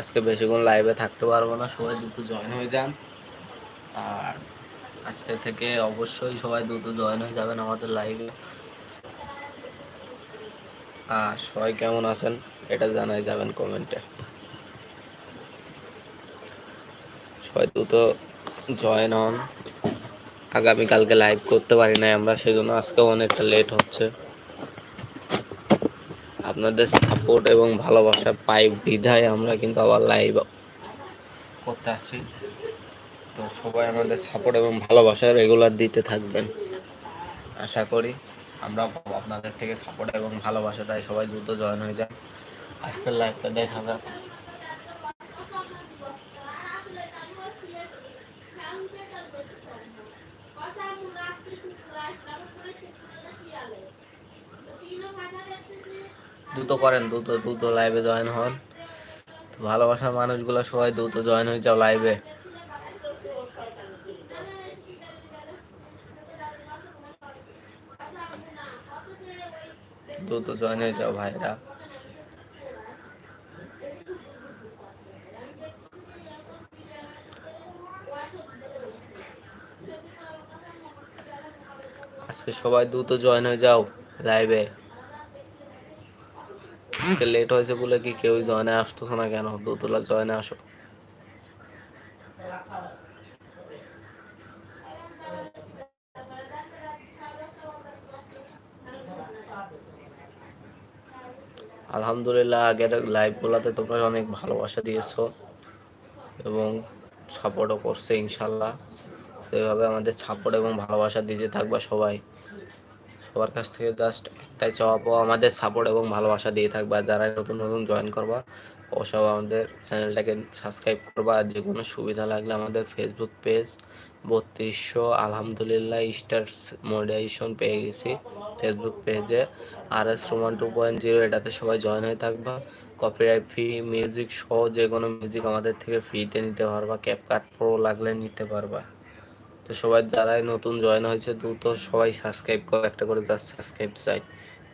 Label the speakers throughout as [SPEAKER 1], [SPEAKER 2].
[SPEAKER 1] আজকে বেশিক্ষণ লাইভে থাকতে পারব না, সবাই দ্রুত জয়েন হয়ে যান। আর আজকে থেকে অবশ্যই সবাই দ্রুত জয়েন হয়ে যাবেন আমাদের লাইভে আর সবাই কেমন আছেন, এটা জানাই যাবেন কমেন্টে সবাই দ্রুত জয়েন হন আগামীকালকে লাইভ করতে পারি না আমরা, সেজন্য আজকে অনেকটা লেট হচ্ছে। আপনাদের সাপোর্ট এবং ভালোবাসা পাই বিধায় আমরা কিন্তু আবার লাইভ করতে আসছি। তো সবাই আমাদের সাপোর্ট এবং ভালোবাসা রেগুলার দিতে থাকবেন। আশা করি আমরা আপনাদের থেকে সাপোর্ট এবং ভালোবাসা তাই সবাই দ্রুত জয়েন হয়ে যান আজকের লাইভটা দেখা যাক। দ্রুত করেন, দ্রুত দ্রুত লাইভে জয়েন হন। তো ভালোবাসার মানুষগুলো সবাই দ্রুত জয়েন হয়ে যাও লাইভে দ্রুত জয়েন হয়ে যাও ভাইরা। আজকে সবাই দ্রুত জয়েন হয়ে যাও লাইভে আজকে লেট হয়েছে বলে কি কেউ জয়েনে আসতেছো না কেন? দ্রুত জয়েনে আসো। আলহামদুলিল্লাহ, আগের লাইভগুলোতে তোমরা অনেক ভালোবাসা দিয়েছ এবং সাপোর্টও করছে ইনশাল্লাহ এভাবে আমাদের সাপোর্ট এবং ভালোবাসা দিতে থাকবা সবাই। সবার কাছ থেকে জাস্ট চাওয়া পাওয়া আমাদের সাপোর্ট এবং ভালোবাসা দিয়ে থাকবা। যারা নতুন নতুন জয়েন করবা, অবশ্যই আমাদের চ্যানেলটাকে সাবস্ক্রাইব করবা। আর যে কোনো সুবিধা লাগলে আমাদের ফেসবুক পেজ বত্রিশশো আলহামদুলিল্লাহ স্টার মনিটাইজেশন পেয়ে গেছি ফেসবুক পেজে R S Roman two point zero এটাতে সবাই জয়েন হয়ে থাকবা। কপিরাইট ফি মিউজিক সহ যে কোনো মিউজিক আমাদের থেকে ফ্রিতে নিতে পারবা। ক্যাপকাট প্রো লাগলে নিতে পারবা। তো সবাই, যারাই নতুন জয়েন হয়েছে, দ্রুত সবাই সাবস্ক্রাইব করো। একটা করে জাস্ট সাবস্ক্রাইব চাই।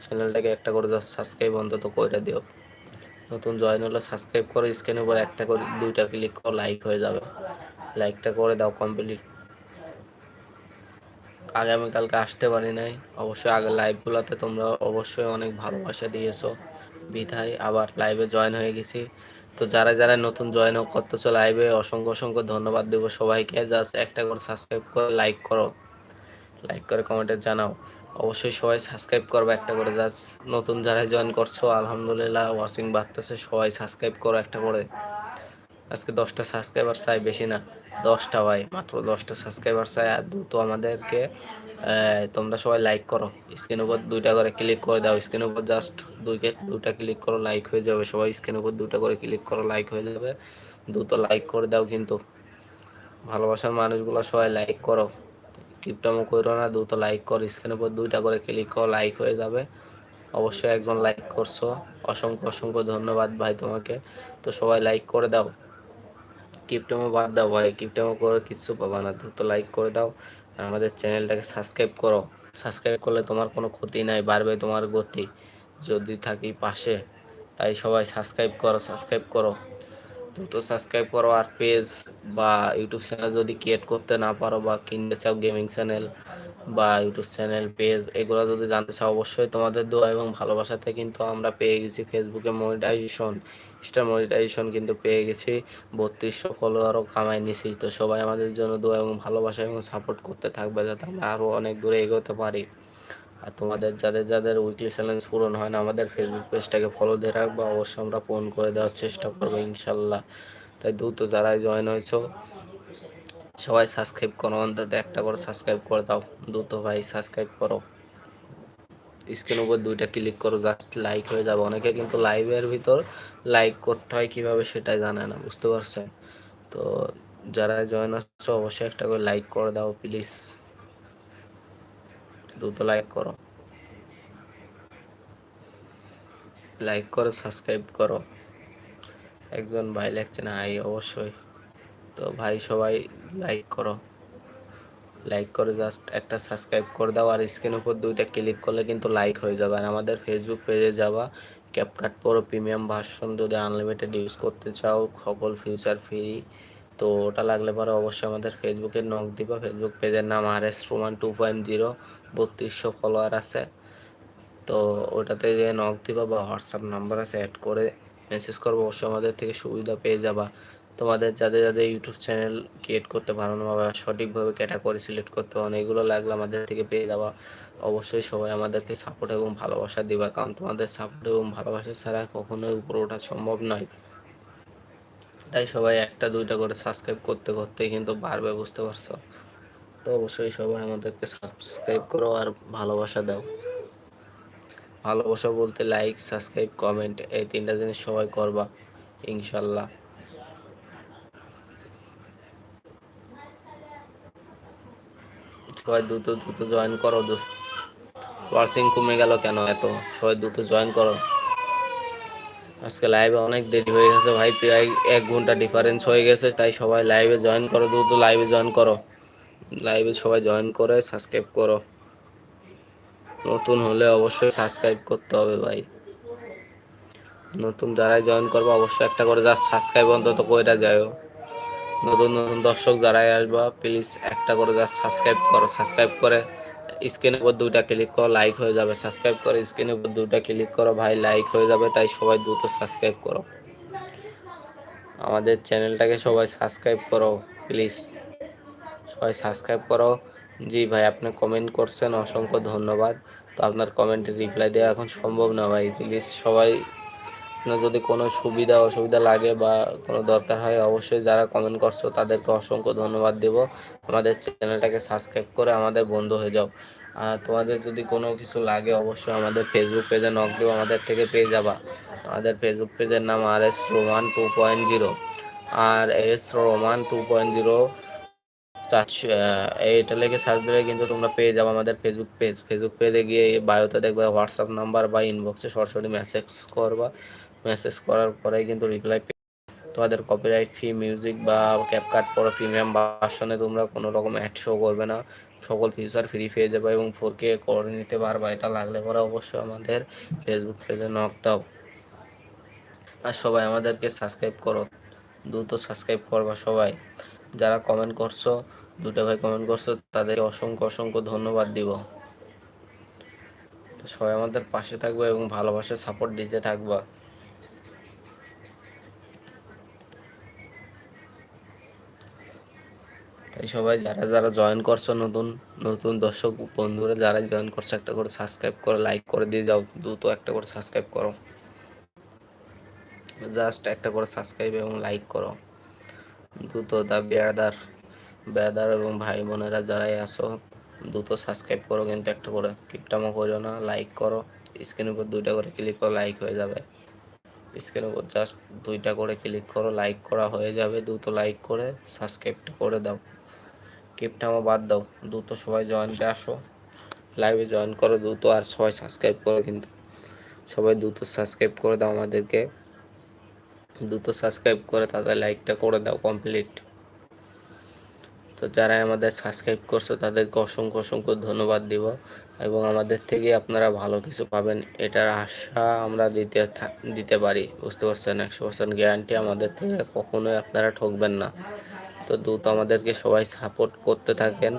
[SPEAKER 1] চ্যানেলটাকে একটা করে জাস্ট সাবস্ক্রাইব অন্তত করে দিও। নতুন জয়েন হলে সাবস্ক্রাইব করো স্ক্রিনের উপর একটা করে, দুইটা ক্লিক করো লাইক হয়ে যাবে। লাইকটা করে দাও কমপ্লিট আগামীকালকে আসতে পারি নাই। অবশ্যই আগে লাইভগুলোতে তোমরা অবশ্যই অনেক ভালোবাসা দিয়েছ। বিধায় আবার লাইভে জয়েন হয়ে গেছি। তো যারা যারা নতুন জয়েন করতেছো লাইভে অসংখ্য অসংখ্য ধন্যবাদ দেব সবাইকে। জাস্ট একটা করে সাবস্ক্রাইব করে লাইক করো। লাইক করে কমেন্টে জানাও। অবশ্যই সবাই সাবস্ক্রাইব করবে একটা করে। জাস্ট নতুন যারা জয়েন করছ, আলহামদুলিল্লাহ ওয়াচিং বাড়তেছে, সবাই সাবস্ক্রাইব করো একটা করে। আজকে দশটা সাবস্ক্রাইবার চাই, বেশি না। দশটা ভাই, মাত্র দশটা সাবস্ক্রাইবার চাই। আর দ্রুত আমাদেরকে তোমরা সবাই লাইক করো। স্ক্রিন উপর দুইটা করে ক্লিক করে দাও। স্ক্রিন উপর জাস্ট দুইকে দুটা ক্লিক করো লাইক হয়ে যাবে। সবাই স্ক্রিন উপর দুটা করে ক্লিক করো লাইক হয়ে যাবে। দ্রুত লাইক করে দাও কিন্তু। ভালোবাসার মানুষগুলো সবাই লাইক করো। কিপটামো করো না, দ্রুত লাইক করো স্ক্রিন উপর দুইটা করে ক্লিক করো লাইক হয়ে যাবে। অবশ্যই একজন লাইক করছ। অসংখ্য অসংখ্য ধন্যবাদ ভাই তোমাকে। তো সবাই লাইক করে দাও। কিপটামো বাদ দাও ভাই কিপটামো করে, কিচ্ছু পাবা না। দ্রুত লাইক করে দাও। আর আমাদের চ্যানেলটাকে সাবস্ক্রাইব করো। সাবস্ক্রাইব করলে তোমার কোনো ক্ষতি নাই, বাড়বে তোমার গতি। যদি থাকি পাশে, তাই সবাই সাবস্ক্রাইব করো সাবস্ক্রাইব করো। দ্রুত সাবস্ক্রাইব করো আর পেজ বা ইউটিউব চ্যানেল যদি ক্রিয়েট করতে না পারো বা কিনতে চাও গেমিং চ্যানেল বা ইউটিউব চ্যানেল পেজ এগুলো যদি জানতে চাও অবশ্যই তোমাদের দোয়া এবং ভালোবাসাতে কিন্তু আমরা পেয়ে গেছি ফেসবুকে মনিটাইজেশন স্টার মনিটাইজেশন কিন্তু পেয়ে গেছি, বত্রিশশো ফলোয়ারও কামাই নিছি। তো সবাই আমাদের জন্য দোয়া এবং ভালোবাসা এবং সাপোর্ট করতে থাকবে যাতে আমরা আরও অনেক দূরে এগোতে পারি। আর তোমাদের যাদের যাদের উইকলি চ্যালেঞ্জ পূরণ হয় না, আমাদের ফেসবুক পেজটাকে ফলো দিয়ে রাখব। অবশ্যই আমরা পূরণ করে দেওয়ার চেষ্টা করব, ইনশাল্লাহ। তাই দ্রুত যারাই জয়েন হয়েছো, সবাই সাবস্ক্রাইব করো, অন্তত একটা করে সাবস্ক্রাইব করে দাও। দ্রুত ভাই সাবস্ক্রাইব করো। স্ক্রিন উপর দুইটা ক্লিক করো জাস্ট লাইক হয়ে যাবে। অনেকে কিন্তু লাইভের ভিতর লাইক করতে হয়, কীভাবে সেটাই জানে না, বুঝতে পারছেন? তো যারা জয়েন আসছো অবশ্যই একটা করে লাইক করে দাও প্লিজ দ্রুত লাইক করো। লাইক করো সাবস্ক্রাইব করো। একজন ভাই লেখছেন হাই অবশ্যই। তো ভাই সবাই লাইক করো। লাইক করে জাস্ট একটা সাবস্ক্রাইব করে দাও আর স্ক্রিন উপর দুইটা ক্লিক করলে কিন্তু লাইক হয়ে যাবে। আর আমাদের ফেসবুক পেজে যাওয়া ক্যাপকাট প্রো প্রিমিয়াম ভার্সন যদি আনলিমিটেড ইউজ করতে চাও, সকল ফিচার ফ্রি তো ওটা লাগলে পরে অবশ্যই আমাদের ফেসবুকে নক দিবা। ফেসবুক পেজের নাম R S Roman two point zero বত্রিশশো ফলোয়ার আছে। তো ওটাতে যে নক দিবা বা হোয়াটসঅ্যাপ নাম্বার আছে অ্যাড করে মেসেজ করব, অবশ্যই আমাদের থেকে সুবিধা পেয়ে যাবা। তোমাদের যাদের যাদের ইউটিউব চ্যানেল ক্রিয়েট করতে পারো না বা সঠিকভাবে ক্যাটাগরি সিলেক্ট করতে পারো এগুলো লাগলে আমাদের থেকে পেয়ে যাবা। অবশ্যই সবাই আমাদেরকে সাপোর্ট এবং ভালোবাসা দিবা, কারণ তোমাদের সাপোর্ট এবং ভালোবাসা ছাড়া কখনোই উপরে ওঠা সম্ভব নয়। তাই সবাই একটা, দুইটা করে সাবস্ক্রাইব করতে করতে কিন্তু বাড়বে, বুঝতে পারছ? তো অবশ্যই সবাই আমাদেরকে সাবস্ক্রাইব করো আর ভালোবাসা দাও। ভালোবাসা বলতে লাইক সাবস্ক্রাইব কমেন্ট এই তিনটা জিনিস সবাই করবা, ইনশাল্লাহ। সবাই দ্রুত দ্রুত জয়েন করো ওয়াচিং কমে গেল কেন এত? সবাই দ্রুত জয়েন করো। আজকে লাইভে অনেক দেরি হয়ে গেছে ভাই, প্রায় এক ঘণ্টা ডিফারেন্স হয়ে গেছে, তাই সবাই লাইভে জয়েন করো, দ্রুত লাইভে জয়েন করো। লাইভে সবাই জয়েন করে সাবস্ক্রাইব করো। নতুন হলে অবশ্যই সাবস্ক্রাইব করতে হবে ভাই। নতুন যারাই জয়েন করব, অবশ্যই একটা করে যা সাবস্ক্রাইব অন্তত কইরা যাও নতুন নতুন দর্শক যারাই আসবা প্লিজ একটা করে যা সাবস্ক্রাইব করো সাবস্ক্রাইব করে স্ক্রিনের উপর দুইটা ক্লিক করো লাইক হয়ে যাবে সাবস্ক্রাইব করে। স্ক্রিনের উপর দুইটা ক্লিক করো, ভাই লাইক হয়ে যাবে, তাই সবাই দ্রুত সাবস্ক্রাইব করো। আমাদের চ্যানেলটাকে সবাই সাবস্ক্রাইব করো প্লিজ সবাই সাবস্ক্রাইব করো। জি, ভাই, আপনি কমেন্ট করছেন, অসংখ্য ধন্যবাদ। তো আপনার কমেন্টে রিপ্লাই দেওয়া এখন সম্ভব না, ভাই প্লিজ সবাই আপনার যদি কোনো সুবিধা, অসুবিধা লাগে বা কোনো দরকার হয়, অবশ্যই যারা কমেন্ট করছ তাদেরকে অসংখ্য ধন্যবাদ দেব। আমাদের চ্যানেলটাকে সাবস্ক্রাইব করে আমাদের বন্ধু হয়ে যাও। আর তোমাদের যদি কোনো কিছু লাগে অবশ্যই আমাদের ফেসবুক পেজে নক দেবো আমাদের থেকে পেয়ে যাবা। আমাদের ফেসবুক পেজের নাম R S Roman two point zero R S Roman two point zero চারশো এইটা লেগে সার্চ দিলে কিন্তু তোমরা পেয়ে যাব আমাদের ফেসবুক পেজ ফেসবুক পেজে গিয়ে বায়োতে দেখবে হোয়াটসঅ্যাপ নাম্বার বা ইনবক্সে সরাসরি মেসেজ করবা। মেসেজ করার পরেই কিন্তু রিপ্লাই তোমাদের কপিরাইট ফি মিউজিক বা ক্যাপকাট পরে প্রিমিয়াম ভার্সনে তোমরা কোনো রকম অ্যাড শো করবে না। সকল ফিচার ফ্রি পেয়ে যাবে এবং ফোর কে করে নিতে পারবা। এটা লাগলে পরে অবশ্যই আমাদের ফেসবুক পেজে নক দাও। আর সবাই আমাদেরকে সাবস্ক্রাইব করো। দ্রুত সাবস্ক্রাইব করবা সবাই। যারা কমেন্ট করছ, দুটো ভাই কমেন্ট করছ, তাদেরকে অসংখ্য অসংখ্য ধন্যবাদ দিব। তো সবাই আমাদের পাশে থাকবে এবং ভালোবাসা সাপোর্ট দিতে থাকবা। সবাই যারা যারা জয়েন করছ, নতুন নতুন দর্শক বন্ধুরা যারা জয়েন করছ, একটা করে সাবস্ক্রাইব করে লাইক করে দিয়ে যাও, দ্রুত একটা করে সাবস্ক্রাইব করো। জাস্ট একটা করে সাবস্ক্রাইব এবং লাইক করো। দ্রুত দা বেড়াদার বেড়াদার এবং ভাই বোনেরা যারাই আসো দ্রুত সাবস্ক্রাইব করো কিন্তু একটা করে। কিপটামো করো না লাইক করো। স্ক্রিনের উপর দুইটা করে ক্লিক করো লাইক হয়ে যাবে। স্ক্রিনের উপর জাস্ট দুইটা করে ক্লিক করো লাইক করা হয়ে যাবে। দ্রুত লাইক করে সাবস্ক্রাইবটা করে দাও। কিপটামো বাদ দাও। দ্রুত সবাই জয়েন্টে আসো। লাইভে জয়েন করো দ্রুত আর সবাই সাবস্ক্রাইব করো কিন্তু। সবাই দ্রুত সাবস্ক্রাইব করে দাও আমাদেরকে। দ্রুত সাবস্ক্রাইব করে তাদের লাইকটা করে দাও কমপ্লিট তো যারা আমাদের সাবস্ক্রাইব করছ, তাদেরকে অসংখ্য অসংখ্য ধন্যবাদ দিব। এবং আমাদের থেকে আপনারা ভালো কিছু পাবেন। এটার আশা আমরা দিতে দিতে পারি। বুঝতে পারছেন? একশো পার্সেন্ট গ্যারান্টি আমাদের থেকে কখনোই আপনারা ঠকবেন না। তো দ্রুত আমাদেরকে সবাই সাপোর্ট করতে থাকেন।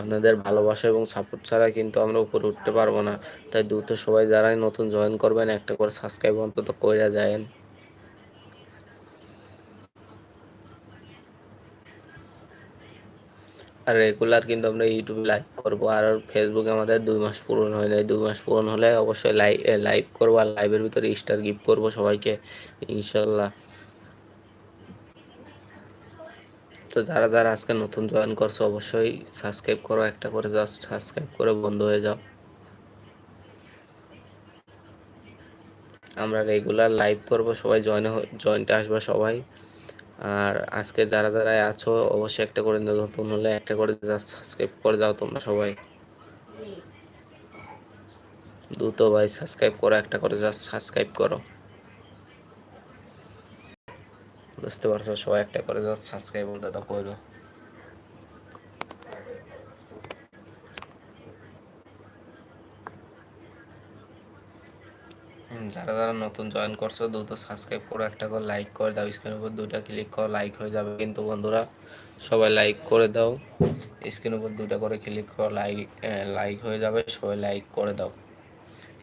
[SPEAKER 1] আপনাদের ভালোবাসা এবং সাপোর্ট ছাড়া কিন্তু আমরা উপরে উঠতে পারব না। তাই দ্রুত সবাই যারাই নতুন জয়েন করবেন, একটা করে সাবস্ক্রাইব অন্তত করে যায় আর রেগুলার কিন্তু আমরা ইউটিউবে লাইভ করব। আর ফেসবুকে আমাদের দুই মাস পূরণ হয় নাই। দুই মাস পূরণ হলে অবশ্যই লাইভ লাইভ করব। আর লাইভের ভিতরে স্টার গিফট করব সবাইকে, ইনশাল্লাহ। তো যারা যারা আজকে নতুন জয়েন করছ, অবশ্যই সাবস্ক্রাইব করো। একটা করে জাস্ট সাবস্ক্রাইব করে বন্ধ হয়ে যাও। আমরা রেগুলার লাইভ করব, সবাই জয়েন জয়েন্টে আসবে সবাই। আর আজকে যারা যারা আছো, অবশ্যই একটা করে নতুন হলে একটা করে জাস্ট সাবস্ক্রাইব করে যাও তোমরা সবাই। দ্রুত ভাই সাবস্ক্রাইব করো, একটা করে জাস্ট সাবস্ক্রাইব করো। বুঝতে পারছ, সবাই একটা করে জাস্ট সাবস্ক্রাইব দাদা করো যারা যারা নতুন জয়েন করছ, দ্রুত সাবস্ক্রাইব করো, একটা করে লাইক করে দাও স্ক্রিনের উপর দুইটা ক্লিক করো লাইক হয়ে যাবে কিন্তু বন্ধুরা, সবাই লাইক করে দাও স্ক্রিনের উপর দুইটা করে ক্লিক করো লাইক লাইক হয়ে যাবে, সবাই লাইক করে দাও।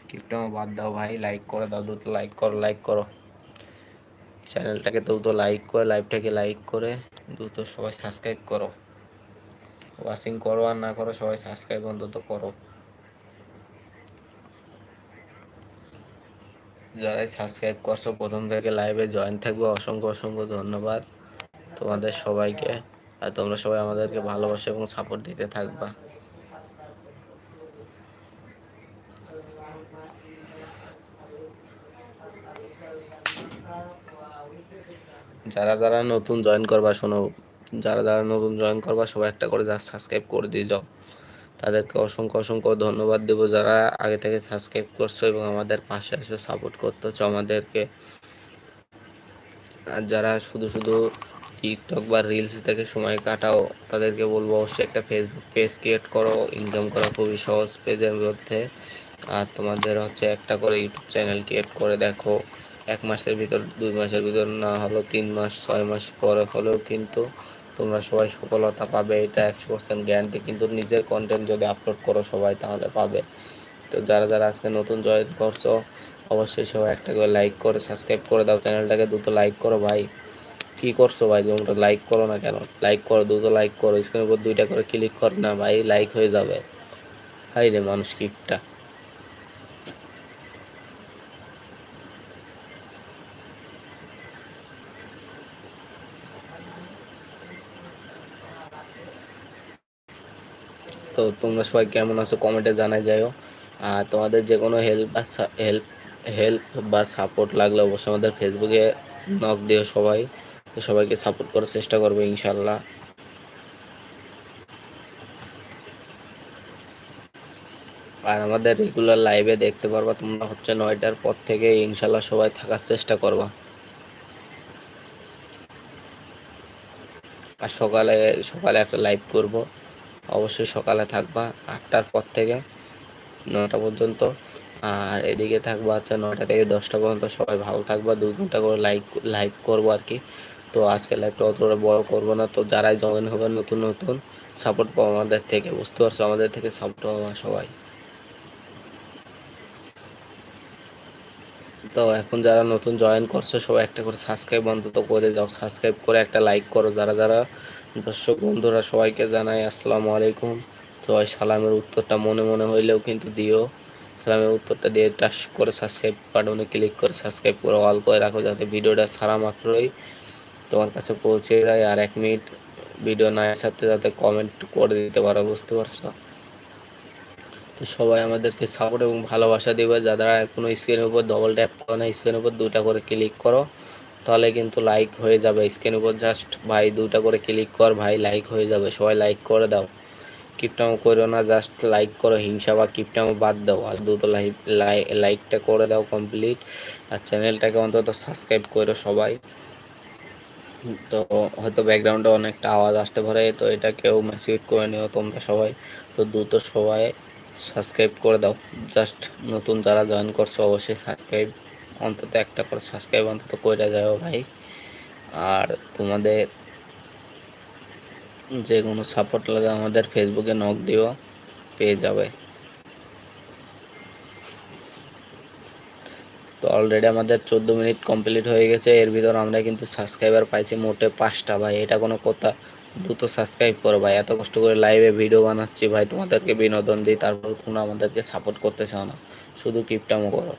[SPEAKER 1] কিপটা বাদ দাও ভাই লাইক করে দাও, দ্রুত লাইক করো লাইক করো। চ্যানেলটাকে দ্রুত লাইক করে, লাইভটাকে লাইক করে, দ্রুত সবাই সাবস্ক্রাইব করো। ওয়াচিং করো আর না করো, সবাই সাবস্ক্রাইব অন্তত করো। যারাই সাবস্ক্রাইব করছ, প্রথম থেকে লাইভে জয়েন থাকবে, অসংখ্য অসংখ্য ধন্যবাদ তোমাদের সবাইকে। আর তোমরা সবাই আমাদেরকে ভালোবাসা এবং সাপোর্ট দিতে থাকবা। যারা যারা নতুন জয়েন করবা, শোনো, যারা যারা নতুন জয়েন করবা, সবাই একটা করে সাবস্ক্রাইব করে দিয়ে যাও। তাদেরকে অসংখ্য অসংখ্য ধন্যবাদ দেবো যারা আগে থেকে সাবস্ক্রাইব করছ এবং আমাদের পাশে এসে সাপোর্ট করতেছো আমাদেরকে। আর যারা শুধু শুধু টিকটক বা রিলস থেকে সময় কাটাও, তাদেরকে বলব অবশ্যই একটা ফেসবুক পেজ ক্রিয়েট করো। ইনকাম করা খুবই সহজ পেজের মধ্যে। আর তোমাদের হচ্ছে একটা করে ইউটিউব চ্যানেল ক্রিয়েট করে দেখো। এক মাসের ভিতর, দুই মাসের ভিতর, না হলেও তিন মাস, ছয় মাস পরে হলেও কিন্তু তোমরা সবাই সফলতা পাবে। এটা একশো পার্সেন্ট গ্যারান্টি কিন্তু নিজের কন্টেন্ট যদি আপলোড করো সবাই তাহলে পাবে। তো যারা যারা আজকে নতুন জয়েন করছ, অবশ্যই সবাই একটা করে লাইক করে সাবস্ক্রাইব করে দাও। চ্যানেলটাকে দ্রুত লাইক করো ভাই। কী করছ ভাই? তোমরা লাইক করো না কেন? লাইক করো, দ্রুত লাইক করো। স্ক্রিনের উপর দুইটা করে ক্লিক কর না ভাই লাইক হয়ে যাবে। হাই রে মানুষ কিপটা। তো তোমরা সবাই কেমন আছো? কমেন্টে জানাই যাও আর তোমাদের যে কোনো হেল্প বা হেল্প হেল্প বা সাপোর্ট লাগলে অবশ্যই আমাদের ফেসবুকে নক দিও সবাই। তো সবাইকে সাপোর্ট করার চেষ্টা করব ইনশাল্লাহ। আর আমাদের রেগুলার লাইভে দেখতে পারবা তোমরা হচ্ছে নয়টার পর থেকে ইনশাল্লাহ সবাই থাকার চেষ্টা করবা। আর সকালে সকালে একটা লাইভ করব। অবশ্যই সকালে থাকবা আটটার পর থেকে, নটা পর্যন্ত। আর এদিকে থাকব হচ্ছে নটা থেকে দশটা পর্যন্ত সবাই ভালো থাকবা, দু ঘণ্টা করে লাইভ লাইভ করব আর কি। তো আজকে লাইভটা অতটা বড় করব না। তো যারাই জয়েন হবে নতুন নতুন সাপোর্ট পাবো আমাদের থেকে, বুঝতে পারছ? আমাদের থেকে সাপোর্ট পাবো সবাই। তো এখন যারা নতুন জয়েন করছ, সবাই একটা করে সাবস্ক্রাইব অন্তত করে যাও সাবস্ক্রাইব করে একটা লাইক করো। যারা যারা দর্শক বন্ধুরা, সবাইকে জানাই আসসালামু আলাইকুম। তো সালামের উত্তরটা মনে মনে হইলেও কিন্তু দিও। সালামের উত্তরটা দিয়ে টাচ করে সাবস্ক্রাইব বাটনে ক্লিক করে সাবস্ক্রাইব করে অল করে রাখো যাতে ভিডিওটা সারা মাত্রই তোমার কাছে পৌঁছে যায়। আর এক মিনিট ভিডিও না সাথে যাতে কমেন্ট করে দিতে পারো, বুঝতে পারছ? তো সবাই আমাদেরকে সাপোর্ট এবং ভালোবাসা দেবে। যারা কোনো স্ক্রিনের উপর ডবল ট্যাপ করো না স্ক্রিনের উপর দুটা করে ক্লিক করো। তাহলে কিন্তু লাইক হয়ে যাবে। স্ক্রিন উপর জাস্ট ভাই দুটা করে ক্লিক কর, ভাই লাইক হয়ে যাবে। সবাই লাইক করে দাও। কিপটামো করো না জাস্ট লাইক করো। হিংসা বা কিপটামো বাদ দাও। আর দুটো লাইক লাইকটা করে দাও কমপ্লিট আর চ্যানেলটাকে অন্তত সাবস্ক্রাইব করো সবাই। তো হয়তো ব্যাকগ্রাউন্ডে অনেকটা আওয়াজ আসতে পারে, তো এটা কেউ মেসেজ করে নিও তোমরা সবাই। তো দ্রুত সবাই সাবস্ক্রাইব করে দাও। জাস্ট নতুন যারা জয়েন করছ, অবশ্যই সাবস্ক্রাইব অন্তত একটা করে সাবস্ক্রাইব অন্তত করে যাও ভাই। আর তোমাদের যে কোনো সাপোর্ট লাগে আমাদের ফেসবুকে নক দিও, পেয়ে যাবে। তো অলরেডি আমাদের চোদ্দ মিনিট কমপ্লিট হয়ে গেছে, এর ভিতর আমরা কিন্তু সাবস্ক্রাইবার পাইছি মোটে পাঁচটা ভাই। এটা কোনো কথা, দ্রুত সাবস্ক্রাইব করো ভাই। এত কষ্ট করে লাইভে ভিডিও বানাচ্ছি ভাই, তোমাদেরকে বিনোদন দিই, তারপর তোমরা আমাদেরকে সাপোর্ট করতে চাও না। শুধু কিপটামো করো।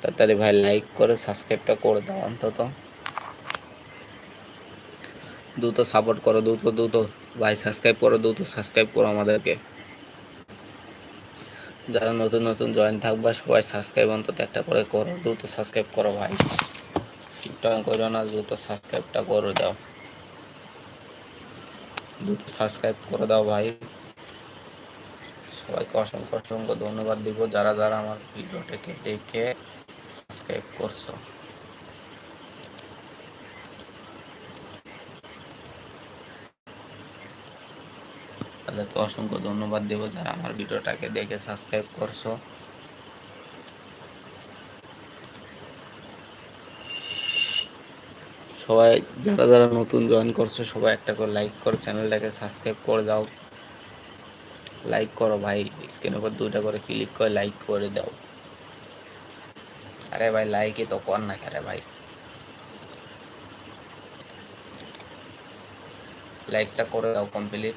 [SPEAKER 1] তাড়াতাড়ি ভাই লাইক করে সাবস্ক্রাইবটা করে দাও অন্তত। দ্রুত সাপোর্ট করো, দ্রুত দ্রুত। ভাই সাবস্ক্রাইব করো, দ্রুত সাবস্ক্রাইব করো আমাদেরকে। যারা নতুন নতুন জয়েন থাকবা, সবাই সাবস্ক্রাইব অন্তত একটা করে করো, দ্রুত সাবস্ক্রাইব করো ভাই। টিকটক করো না, দ্রুত সাবস্ক্রাইবটা করে দাও। দ্রুত সাবস্ক্রাইব করে দাও ভাই। সবাইকে অসংখ্য অসংখ্য ধন্যবাদ দিব। যারা যারা আমার ভিডিওটাকে দেখে সাবস্ক্রাইব করছ। তাদেরকে অসংখ্য ধন্যবাদ দেব যারা আমার ভিডিওটাকে দেখে সাবস্ক্রাইব করছ। সবাই, যারা যারা নতুন জয়েন করছ, সবাই একটা করে লাইক করো চ্যানেলটাকে সাবস্ক্রাইব করে দাও। লাইক করো ভাই স্ক্রিনের উপর দুইটা করে ক্লিক করে লাইক করে দাও। আরে ভাই লাইকই তো কর না আরে ভাই? লাইকটা করে দাও কমপ্লিট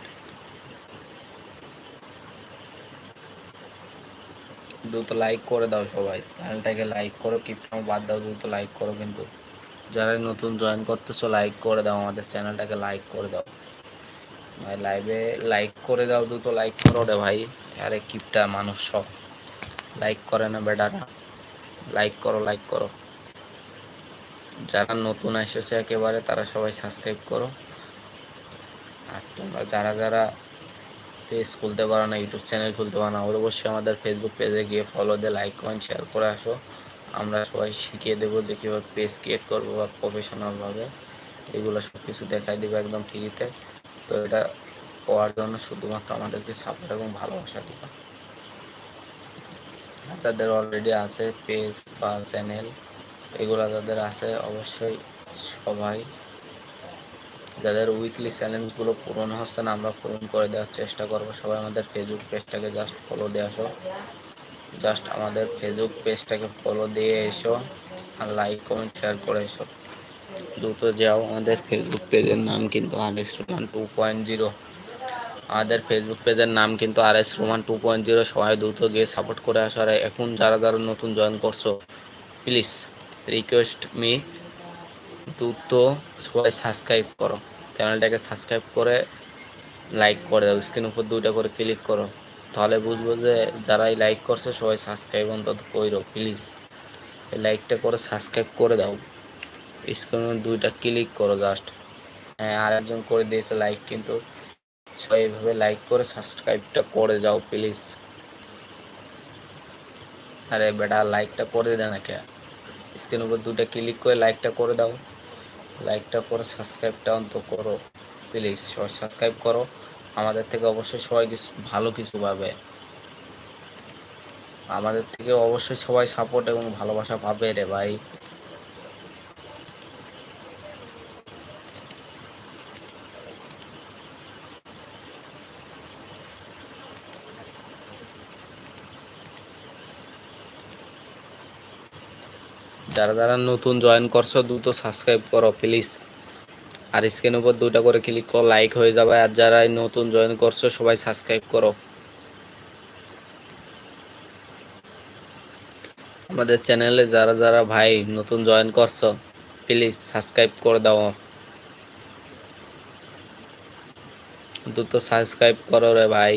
[SPEAKER 1] দ্রুত লাইক করে দাও সবাই। চ্যানেলটাকে লাইক করো কিপটা বাদ দাও, দ্রুত লাইক করো কিন্তু। যারা নতুন জয়েন করতেছো লাইক করে দাও আমাদের চ্যানেলটাকে লাইক করে দাও। ভাই লাইভে লাইক করে দাও, দ্রুত লাইক করো রে ভাই। আরে কিপটা মানুষ সব। লাইক করে না বেটারা। লাইক করো লাইক করো। যারা নতুন এসেছে একেবারে, তারা সবাই সাবস্ক্রাইব করো। আর তোমরা যারা যারা পেজ খুলতে পারো না ইউটিউব চ্যানেল খুলতে পারো না, অবশ্যই আমাদের ফেসবুক পেজে গিয়ে ফলো দিয়ে লাইক কমেন্ট শেয়ার করে আসো। আমরা সবাই শিখিয়ে দেবো যে কীভাবে পেজ ক্রিয়েট করব বা প্রফেশনালভাবে এগুলো সব কিছু দেখাই দেবো একদম ফ্রিতে তো। এটা পাওয়ার জন্য শুধুমাত্র আমাদেরকে সাপোর্ট এবং ভালোবাসা দিবে। যাদের অলরেডি আছে পেজ বা চ্যানেল এগুলো যাদের আছে অবশ্যই সবাই, যাদের উইকলি চ্যালেঞ্জগুলো পূরণ হচ্ছে না, আমরা পূরণ করে দেওয়ার চেষ্টা করব। সবাই আমাদের ফেসবুক পেজটাকে জাস্ট ফলো দিয়ে আসো। জাস্ট আমাদের ফেসবুক পেজটাকে ফলো দিয়ে এসো আর লাইক কমেন্ট শেয়ার করে এসো। দ্রুত যাও। আমাদের ফেসবুক পেজের নাম কিন্তু আর টু পয়েন্ট জিরো আমাদের ফেসবুক পেজের নাম কিন্তু R S Roman two point zero সবাই দ্রুত গিয়ে সাপোর্ট করে আসো। আর এখন যারা যারা নতুন জয়েন করছ প্লিজ রিকোয়েস্ট মি দ্রুত সবাই সাবস্ক্রাইব করো। চ্যানেলটাকে সাবস্ক্রাইব করে লাইক করে দাও। স্ক্রিন উপর দুইটা করে ক্লিক করো। তাহলে বুঝব যে যারাই লাইক করছে, সবাই সাবস্ক্রাইব অন্তত কইরো প্লিজ এই লাইকটা করে সাবস্ক্রাইব করে দাও। স্ক্রিনে দুইটা ক্লিক করো জাস্ট হ্যাঁ আরেকজন করে দিয়েছে লাইক কিন্তু। সবাই এইভাবে লাইক করে সাবস্ক্রাইবটা করে যাও প্লিজ আরে বেটা লাইকটা করে দে না কে স্ক্রিনের উপর দুটো ক্লিক করে লাইকটা করে দাও। লাইকটা করে সাবস্ক্রাইবটা অন্ত করো প্লিজ সবাই সাবস্ক্রাইব করো। আমাদের থেকে অবশ্যই সবাই কিছু, ভালো কিছু পাবে। আমাদের থেকে অবশ্যই সবাই সাপোর্ট এবং ভালোবাসা পাবে রে ভাই। যারা যারা নতুন জয়েন করছ, দ্রুত সাবস্ক্রাইব করো প্লিজ আর স্ক্রিনের উপর দুটা করে ক্লিক করো লাইক হয়ে যাবে। আর যারা নতুন জয়েন করছ, সবাই সাবস্ক্রাইব করো। আমাদের চ্যানেলে যারা যারা ভাই নতুন জয়েন করছ প্লিজ সাবস্ক্রাইব করে দাও দ্রুত সাবস্ক্রাইব করো রে ভাই।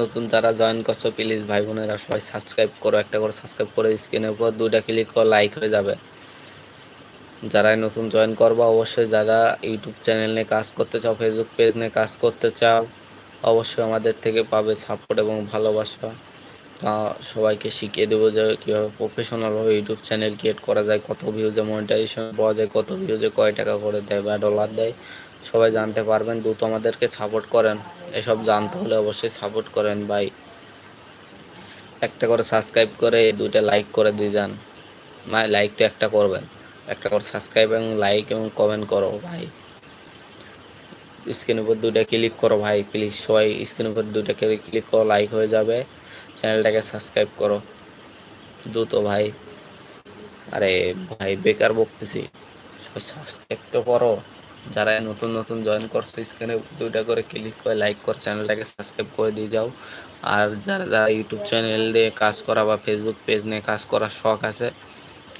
[SPEAKER 1] নতুন যারা জয়েন করছ প্লিজ ভাই বোনেরা সবাই সাবস্ক্রাইব করো, একটা করে সাবস্ক্রাইব করে স্ক্রিনের উপর দুইটা ক্লিক করো লাইক হয়ে যাবে। যারাই নতুন জয়েন করব, অবশ্যই যারা ইউটিউব চ্যানেল নিয়ে কাজ করতে চাও ফেসবুক পেজ নিয়ে কাজ করতে চাও, অবশ্যই আমাদের থেকে পাবে সাপোর্ট এবং ভালোবাসা। তা সবাইকে শিখিয়ে দেবো যে কীভাবে প্রফেশনালভাবে ইউটিউব চ্যানেল ক্রিয়েট করা যায়, কত ভিউজে মনিটাইজেশন পাওয়া যায়, কত ভিউজে কয় টাকা করে দেয় বা ডলার দেয়। সবাই জানতে পারবেন, দ্রুত আমাদেরকে সাপোর্ট করেন। এসব জানতে হলে অবশ্যই সাপোর্ট করেন ভাই। একটা করে সাবস্ক্রাইব করে, দুইটা লাইক করে দিয়ে যান। ভাই লাইকটা একটা করবেন। একটা করে সাবস্ক্রাইব এবং লাইক এবং কমেন্ট করো ভাই। স্ক্রিনের উপর দুইটা ক্লিক করো ভাই প্লিজ সবাই স্ক্রিনের উপর দুইটা ক্লিক করো লাইক হয়ে যাবে। চ্যানেলটাকে সাবস্ক্রাইব করো। দ্রুত ভাই। আরে ভাই, বেকার বকতেছি। সাবস্ক্রাইব তো করো। যারা নতুন নতুন জয়েন করছ স্ক্রিনে দুইটা করে ক্লিক করে লাইক কর চ্যানেলটাকে সাবস্ক্রাইব করে দিয়ে যাও। আর যারা যারা ইউটিউব চ্যানেল দিয়ে কাজ করা বা ফেসবুক পেজ নিয়ে কাজ করার শখ আছে,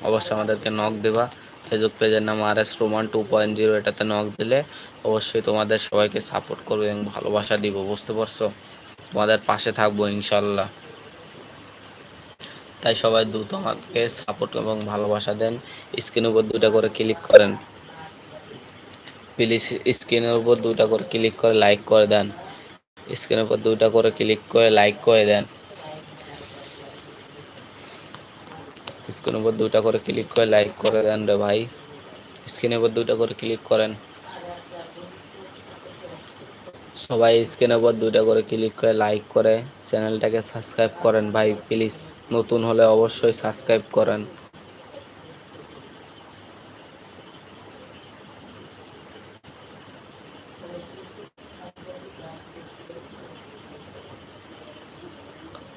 [SPEAKER 1] অবশ্যই আমাদেরকে নক দেবা। ফেসবুক পেজের নাম R S Roman two point zero এটাতে নক দিলে অবশ্যই তোমাদের সবাইকে সাপোর্ট করব এবং ভালোবাসা দিব, বুঝতে পারছ? তোমাদের পাশে থাকব ইনশাল্লাহ তাই সবাই দ্রুত আমাকে সাপোর্ট এবং ভালোবাসা দেন। স্ক্রিনের উপর দুটা করে ক্লিক করেন। প্লিজ স্ক্রিনের উপর দুটা করে ক্লিক করে লাইক করে দেন। স্ক্রিনের উপর দুটা করে ক্লিক করে লাইক করে দেন। স্ক্রিনের উপর দুটা করে ক্লিক করে লাইক করে দেন রে ভাই। স্ক্রিনের উপর দুটা করে ক্লিক করেন। সবাই স্ক্রিনের উপর দুটা করে ক্লিক করে লাইক করে। চ্যানেলটাকে সাবস্ক্রাইব করেন ভাই প্লিজ নতুন হলে অবশ্যই সাবস্ক্রাইব করেন।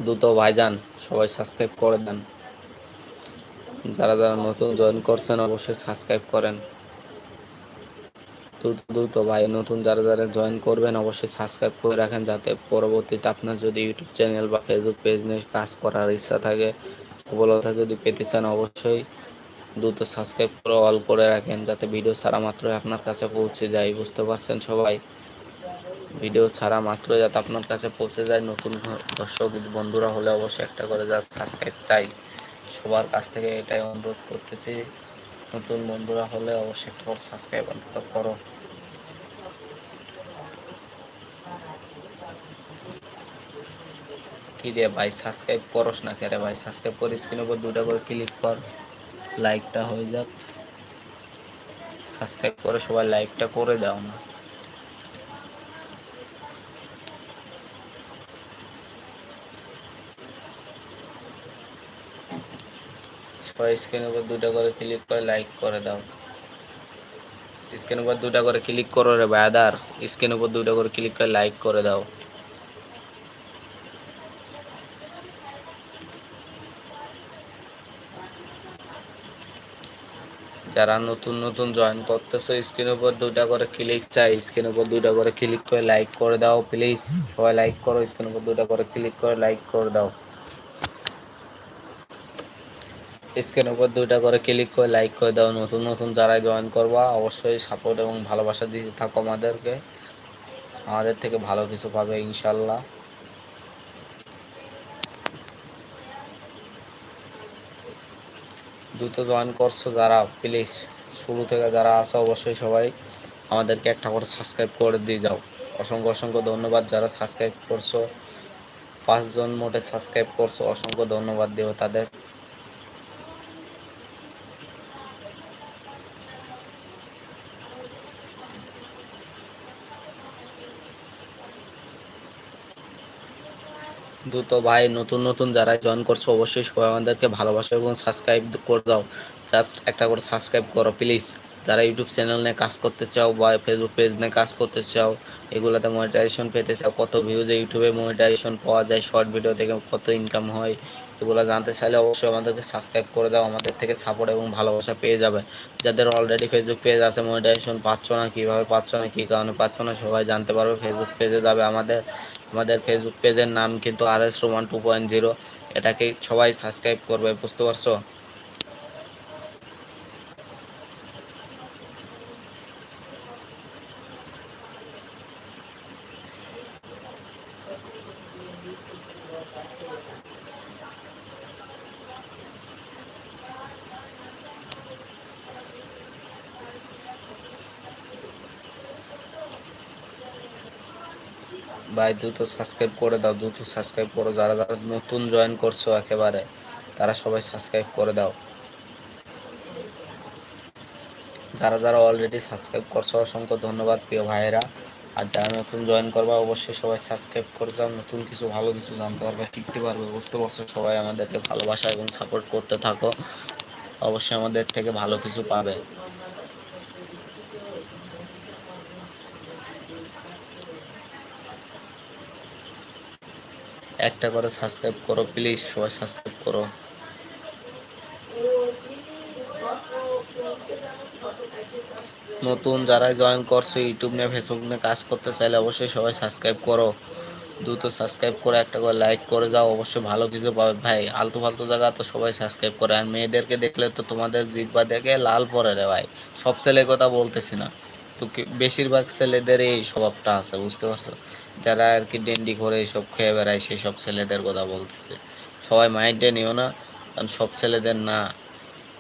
[SPEAKER 1] দ্রুত ভাইজান, সবাই সাবস্ক্রাইব করে দেন। যারা যারা নতুন জয়েন করছেন, অবশ্যই সাবস্ক্রাইব করেন। দ্রুত দ্রুত ভাই, নতুন যারা যারা জয়েন করবেন, অবশ্যই সাবস্ক্রাইব করে রাখেন যাতে পরবর্তীতে আপনার যদি ইউটিউব চ্যানেল বা ফেসবুক পেজ নিয়ে কাজ করার ইচ্ছা থাকে, সফলতা যদি পেতে চান, অবশ্যই দ্রুত সাবস্ক্রাইব করে অল করে রাখেন, যাতে ভিডিও ছাড়া মাত্রই আপনার কাছে পৌঁছে যায়, বুঝতে পারছেন সবাই? ভিডিও ছাড়া মাত্র যাতে আপনার কাছে পৌঁছে যায়, নতুন দর্শক বন্ধুরা হলে অবশ্যই একটা করে যা সাবস্ক্রাইব চাই। সবার কাছ থেকে এটাই অনুরোধ করতেছি, নতুন বন্ধুরা হলে অবশ্যই একটা করে সাবস্ক্রাইব অন্তত করো। কি রে ভাই সাবস্ক্রাইব করস না কে রে ভাই? সাবস্ক্রাইব করে স্ক্রিনের উপর দুটা করে ক্লিক কর লাইকটা হয়ে যাক। সাবস্ক্রাইব করে সবাই লাইকটা করে দাও না। সবাই স্ক্রিনের উপর দুটা করে ক্লিক করে লাইক করে দাও। স্ক্রিনের উপর দুটা করে ক্লিক করো রে ভাই আদার স্ক্রিনের উপর দুটা করে ক্লিক করে লাইক করে দাও। যারা নতুন নতুন জয়েন করতেছো স্ক্রিনের উপর দুটা করে ক্লিক চাই স্ক্রিনের উপর দুটা করে ক্লিক করে লাইক করে দাও প্লিজ সবাই লাইক করো স্ক্রিনের উপর দুটা করে ক্লিক করে লাইক করে দাও। স্ক্রিনের উপর দুইটা করে ক্লিক করে লাইক করে দাও। নতুন নতুন যারা জয়েন করবা, অবশ্যই সাপোর্ট এবং ভালোবাসা দিতে থাকো আমাদেরকে। আমাদের থেকে ভালো কিছু পাবে ইনশাল্লাহ দ্রুত জয়েন করছ যারা প্লিজ শুরু থেকে যারা আছো অবশ্যই সবাই আমাদেরকে একটা করে সাবস্ক্রাইব করে দিয়ে যাও। অসংখ্য অসংখ্য ধন্যবাদ যারা সাবস্ক্রাইব করছ। পাঁচজন মোটে সাবস্ক্রাইব করছ, অসংখ্য ধন্যবাদ দেব তাদের। দ্রুত ভাই, নতুন নতুন যারা জয়েন করছ, অবশ্যই সবাই আমাদেরকে ভালোবাসো এবং সাবস্ক্রাইব করে দাও। জাস্ট একটা করে সাবস্ক্রাইব করো প্লিজ যারা ইউটিউব চ্যানেল নিয়ে কাজ করতে চাও বা ফেসবুক পেজ নিয়ে কাজ করতে চাও, এগুলোতে মনিটাইজেশন পেতে চাও, কত ভিউজে ইউটিউবে মনিটাইজেশন পাওয়া যায় শর্ট ভিডিও থেকে কত ইনকাম হয়, এগুলো জানতে চাইলে অবশ্যই আমাদেরকে সাবস্ক্রাইব করে দাও, আমাদের থেকে সাপোর্ট এবং ভালোবাসা পেয়ে যাবে। যাদের অলরেডি ফেসবুক পেজ আছে মনিটাইজেশন পাচ্ছ না, কীভাবে পাচ্ছ না, কী কারণে পাচ্ছ না, সবাই জানতে পারবে ফেসবুক পেজে যাবে আমাদের। আমাদের ফেসবুক পেজের নাম কিন্তু R S Roman two point zero এটাকে সবাই সাবস্ক্রাইব করবে, বুঝতে পারছ? ভাই, দ্রুত সাবস্ক্রাইব করে দাও, দ্রুত সাবস্ক্রাইব করো। যারা যারা নতুন জয়েন করছ একেবারে, তারা সবাই সাবস্ক্রাইব করে দাও। যারা যারা অলরেডি সাবস্ক্রাইব করছ, অসংখ্য ধন্যবাদ প্রিয় ভাইয়েরা। আর যারা নতুন জয়েন করবা, অবশ্যই সবাই সাবস্ক্রাইব করে যাও। নতুন কিছু, ভালো কিছু জানতে পারবে, শিখতে পারবে, বুঝতে পারছ। সবাই আমাদেরকে ভালোবাসা এবং সাপোর্ট করতে থাকো। অবশ্যই আমাদের থেকে ভালো কিছু পাবে। একটা করে সাবস্ক্রাইব করো প্লিজ সবাই সাবস্ক্রাইব করো। নতুন যারা জয়েন করছে ইউটিউব নিয়ে ফেসবুক নিয়ে কাজ করতে চাইলে অবশ্যই সবাই সাবস্ক্রাইব করো। দ্রুত সাবস্ক্রাইব করে একটা করে লাইক করে যাও, অবশ্যই ভালো কিছু পাবে। ভাই, আলতু ফালতু জায়গা তো সবাই সাবস্ক্রাইব করে। আর মেয়েদেরকে দেখলে তো তোমাদের জিব্বা দেখে লাল পরে রে ভাই। সব ছেলের কথা বলতেছি না। তো বেশিরভাগ ছেলেদের এই স্বভাবটা আছে, বুঝতে পারছ? যারা আর কি ডেন্ডি করে এইসব খেয়ে বেড়ায় সেই সব ছেলেদের কথা বলতেছে। সবাই মাইন্ডে নিও না, কারণ সব ছেলেদের না।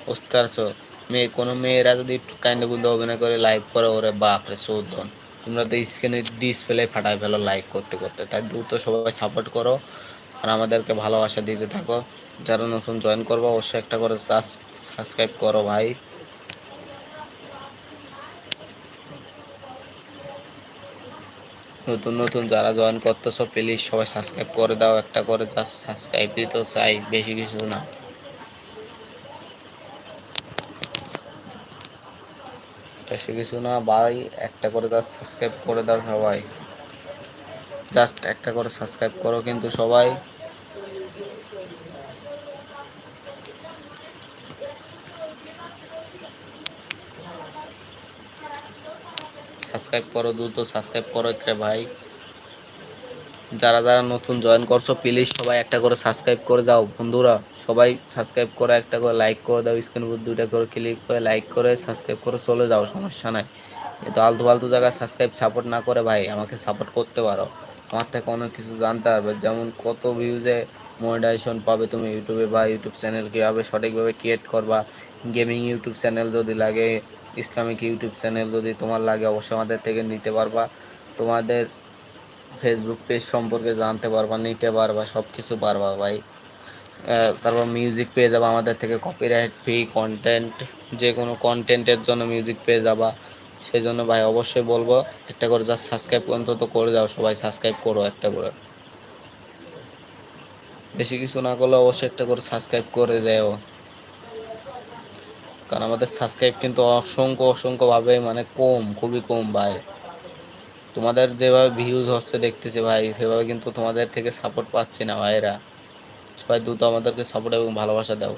[SPEAKER 1] বুঝতে পারছ? মেয়ে, কোনো মেয়েরা যদি একটু কাইন্ডে গুন্দে অভিনয় করে, লাইভ করে, ওরে বাপরে চৌধন তোমরা তো স্ক্রিনে ডিসপ্লে ফাটাই ফেলো লাইক করতে করতে। তাই দ্রুত সবাই সাপোর্ট করো আর আমাদেরকে ভালোবাসা দিতে থাকো। যারা নতুন জয়েন করব, অবশ্যই একটা করে সাবস্ক্রাইব করো ভাই। নতুন নতুন যারা জয়েন করতেছো প্লিজ সবাই সাবস্ক্রাইব করে দাও, একটা করে যা সাবস্ক্রাইব দিতে চাই, বেশি কিছু না। বেশি কিছু না, ভাই, একটা করে যা সাবস্ক্রাইব করে দাও সবাই। জাস্ট একটা করে সাবস্ক্রাইব করো কিন্তু সবাই। সাবস্ক্রাইব করো, দ্রুত সাবস্ক্রাইব করো একটা ভাই। যারা যারা নতুন জয়েন করছ প্লিজ সবাই একটা করে সাবস্ক্রাইব করে দাও বন্ধুরা, সবাই সাবস্ক্রাইব করে, একটা করে লাইক করে দাও স্ক্রিন দুইটা করে ক্লিক করে লাইক করে সাবস্ক্রাইব করে চলে যাও, সমস্যা নাই। কিন্তু আলতু ফালতু জায়গায় সাবস্ক্রাইব সাপোর্ট না করে ভাই, আমাকে সাপোর্ট করতে পারো। আমার থেকে অনেক কিছু জানতে পারবে, যেমন কত ভিউজে মনিটাইজেশন পাবে তুমি ইউটিউবে বা ইউটিউব চ্যানেল কীভাবে সঠিকভাবে ক্রিয়েট করবা। গেমিং ইউটিউব চ্যানেল যদি লাগে ইসলামিক ইউটিউব চ্যানেল যদি তোমার লাগে, অবশ্যই আমাদের থেকে নিতে পারবা। তোমাদের ফেসবুক পেজ সম্পর্কে জানতে পারবা, নিতে পারবা সব কিছু পারবা ভাই। তারপর মিউজিক পেয়ে যাবা, আমাদের থেকে কপিরাইট ফ্রি কন্টেন্ট যে কোনো কন্টেন্টের জন্য মিউজিক পেয়ে যাবা। সেই জন্য ভাই, অবশ্যই বলব, একটা করে যা সাবস্ক্রাইব অন্তত করে যাও, সবাই সাবস্ক্রাইব করো একটা করে। বেশি কিছু না করলে অবশ্যই একটা করে সাবস্ক্রাইব করে দেও। কারণ আমাদের সাবস্ক্রাইব কিন্তু অসংখ্য, অসংখ্যভাবে মানে কম, খুবই কম ভাই। তোমাদের যেভাবে ভিউজ হচ্ছে দেখতেছে ভাই, সেভাবে কিন্তু তোমাদের থেকে সাপোর্ট পাচ্ছি না ভাইরা সবাই দ্রুত আমাদেরকে সাপোর্ট এবং ভালোবাসা দাও।